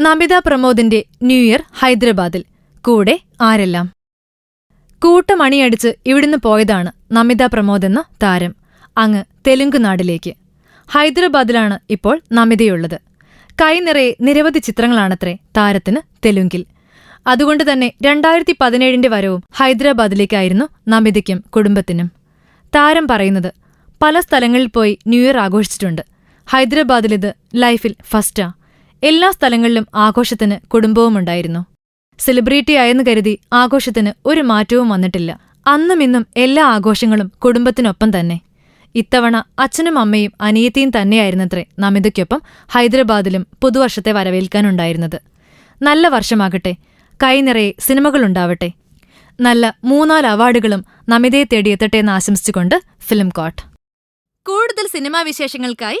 Namitha പ്രമോദിന്റെ new year ഹൈദരാബാദിൽ. കൂടെ ആരെല്ലാം? കൂട്ടമണിയടിച്ച് ഇവിടുന്ന് പോയതാണ് നമിത പ്രമോദ് എന്ന താരം. അങ്ങ് തെലുങ്ക് നാടിലേക്ക്. ഹൈദരാബാദിലാണ് ഇപ്പോൾ നമിതയുള്ളത് കൈനിറയെ നിരവധി ചിത്രങ്ങളാണത്രേ താരത്തിന് തെലുങ്കിൽ. അതുകൊണ്ട് തന്നെ രണ്ടായിരത്തി പതിനേഴിന്റെ വരവും ഹൈദരാബാദിലേക്കായിരുന്നു നമിതയ്ക്കും കുടുംബത്തിനും. താരം പറയുന്നത് പല സ്ഥലങ്ങളിൽ പോയി ന്യൂ ഇയർ ആഘോഷിച്ചിട്ടുണ്ട്. ഹൈദരാബാദിലിത് ലൈഫിൽ ഫസ്റ്റാ. എല്ലാ സ്ഥലങ്ങളിലും ആഘോഷത്തിന് കുടുംബവുമുണ്ടായിരുന്നു. സെലിബ്രിറ്റി ആയെന്ന് കരുതി ആഘോഷത്തിന് ഒരു മാറ്റവും വന്നിട്ടില്ല. അന്നും ഇന്നും എല്ലാ ആഘോഷങ്ങളും കുടുംബത്തിനൊപ്പം തന്നെ. ഇത്തവണ അച്ഛനും അമ്മയും അനിയത്തിയും തന്നെയായിരുന്നത്രേ നമിതയ്ക്കൊപ്പം ഹൈദരാബാദിലും പുതുവർഷത്തെ വരവേൽക്കാനുണ്ടായിരുന്നത്. നല്ല വർഷമാകട്ടെ. കൈനിറയെ സിനിമകളുണ്ടാവട്ടെ. നല്ല മൂന്നാൽ അവാർഡുകളും നമിതയെ തേടിയെത്തട്ടെ എന്ന് ആശംസിച്ചുകൊണ്ട് ഫിലിം കോട്ട് കൂടുതൽ സിനിമാ വിശേഷങ്ങൾക്കായി